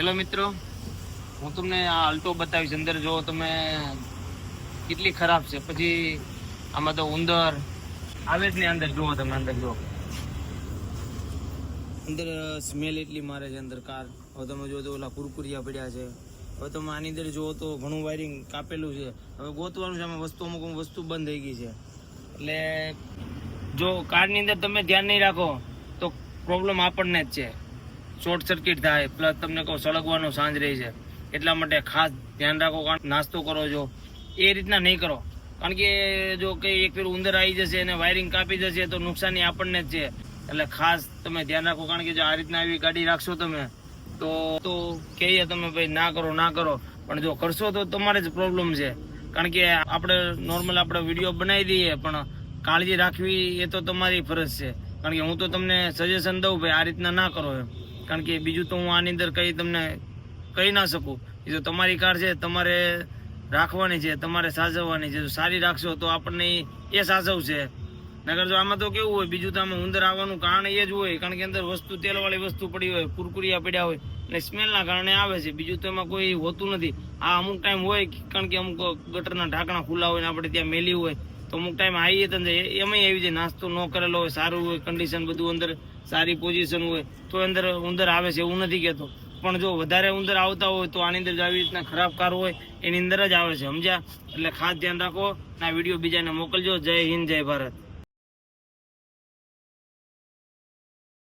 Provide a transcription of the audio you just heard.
Hello મિત્રો, હું તમને આ અલ્ટો બતાવીશ. અંદર જો તમે કેટલી ખરાબ છે. પછી આમાં તો ઉંદર આવે જ નહીં અંદર. જુઓ તમે અંદર, જુઓ. અંદર સ્મેલ એટલી મારે છે અંદર કાર. હવે તમે જો તો ઓલા કુરકુરિયા પડ્યા છે. હવે તમે આની અંદર જુઓ તો ઘણું વાયરિંગ કાપેલું છે. હવે ગોતવાનું છે, આમાં વસ્તુ અમુક વસ્તુ બંધ થઈ ગઈ છે. એટલે જો કારની અંદર તમે ધ્યાન નહીં રાખો, તો પ્રોબ્લેમ આપણને જ છે. શોર્ટ સર્કિટ થાય પ્લસ તમને કહું, સળગવાનો સાંજ રહે છે. એટલા માટે ખાસ ધ્યાન રાખો કારણ નાસ્તો કરો છો. એ રીતના નહીં કરો. કારણ કે જો કંઈ એક ફેર ઉંદર આવી જશે અને વાયરિંગ કાપી જશે તો નુકસાની આપણને જ છે. એટલે ખાસ તમે ધ્યાન રાખો, કારણ કે જો આ રીતના આવી ગાડી રાખશો તમે, તો તો કહીએ તમે ભાઈ, ના કરો ના કરો. પણ જો કરશો તો તમારે જ પ્રોબ્લેમ છે. કારણ કે આપણે નોર્મલ આપણે વીડિયો બનાવી દઈએ, પણ કાળજી રાખવી એ તો તમારી ફરજ છે. કારણ કે હું તો તમને સજેશન દઉં, ભાઈ, આ રીતના ના કરો એમ. કારણ કે બીજું તો હું આની અંદર કંઈ તમને કહી ના શકું. એ તો તમારી કાર છે, તમારે રાખવાની છે, તમારે સાચવવાની છે. જો સારી રાખશો તો આપણને એ સાચવશે. નગર જો આમાં તો કેવું હોય, બીજું તો આમાં ઉંદર આવવાનું કારણ એ જ હોય. કારણ કે અંદર વસ્તુ, તેલવાળી વસ્તુ પડી હોય, કુરકુરિયા પડ્યા હોય, અને સ્મેલના કારણે આવે છે. બીજું તો એમાં કોઈ હોતું નથી. આ અમુક ટાઈમ હોય, કારણ કે અમુક ગટરના ઢાંકણા ખુલ્લા હોય ને આપણે ત્યાં મેલી હોય તો અમુક ટાઈમ આવીએ તો એમાં આવી જાય. નાસ્તો ન કરેલો હોય, સારું હોય કન્ડિશન બધું અંદર સારી પોઝિશન હોય, તો અંદર ઉંદર આવે છે એવું નથી કહેતો. પણ જો વધારે ઉંદર આવતા હોય તો આની અંદર આવી રીતના ખરાબ કાર હોય, એની અંદર જ આવે છે, સમજ્યા? એટલે ખાસ ધ્યાન રાખો. આ વીડિયો બીજાને મોકલજો. જય હિન્દ, જય ભારત.